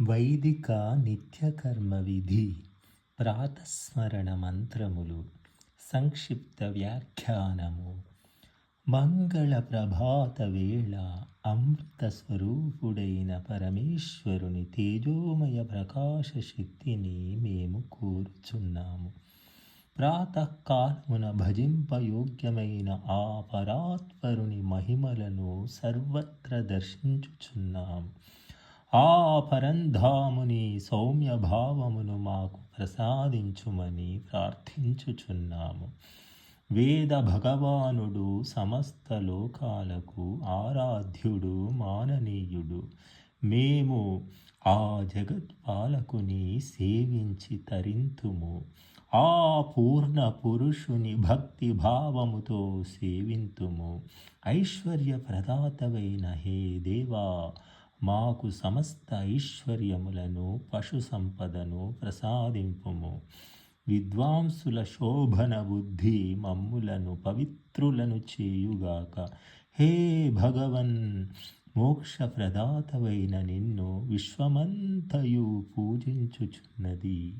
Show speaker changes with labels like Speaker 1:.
Speaker 1: వైదిక నిత్యకర్మ విధి ప్రాతస్మరణ మంత్రములు సంక్షిప్త వ్యాఖ్యానము మంగళ ప్రభాత వేళ అమృత స్వరూపుడైన పరమేశ్వరుని తేజోమయ ప్రకాశ శక్తిని మేము కోరుచున్నాము. ప్రాతకాలమున భజింపయోగ్యమైన ఆ పరాత్వరుని మహిమలను సర్వత్ర దర్శించుచున్నాము ఆ పరంధాముని సౌమ్య భావమును మాకు ప్రసాదించుమని ప్రార్థించుచున్నాము. వేద భగవానుడు సమస్త లోకాలకు ఆరాధ్యుడు మాననీయుడు. మేము ఆ జగత్పాలకుని సేవించి తరింతుము. ఆ పూర్ణ పురుషుని భక్తి భావముతో సేవింతుము. ఐశ్వర్య ప్రదాతవైన హే దేవా మాకు సమస్త ఐశ్వర్యములను పశు సంపదను ప్రసాదింపుము. విద్వాంసుల శోభన బుద్ధి మమ్ములను పవిత్రులను చేయుగాక. హే భగవన్ మోక్ష ప్రదాతవైన నిన్ను విశ్వమంతయు పూజించుచున్నది.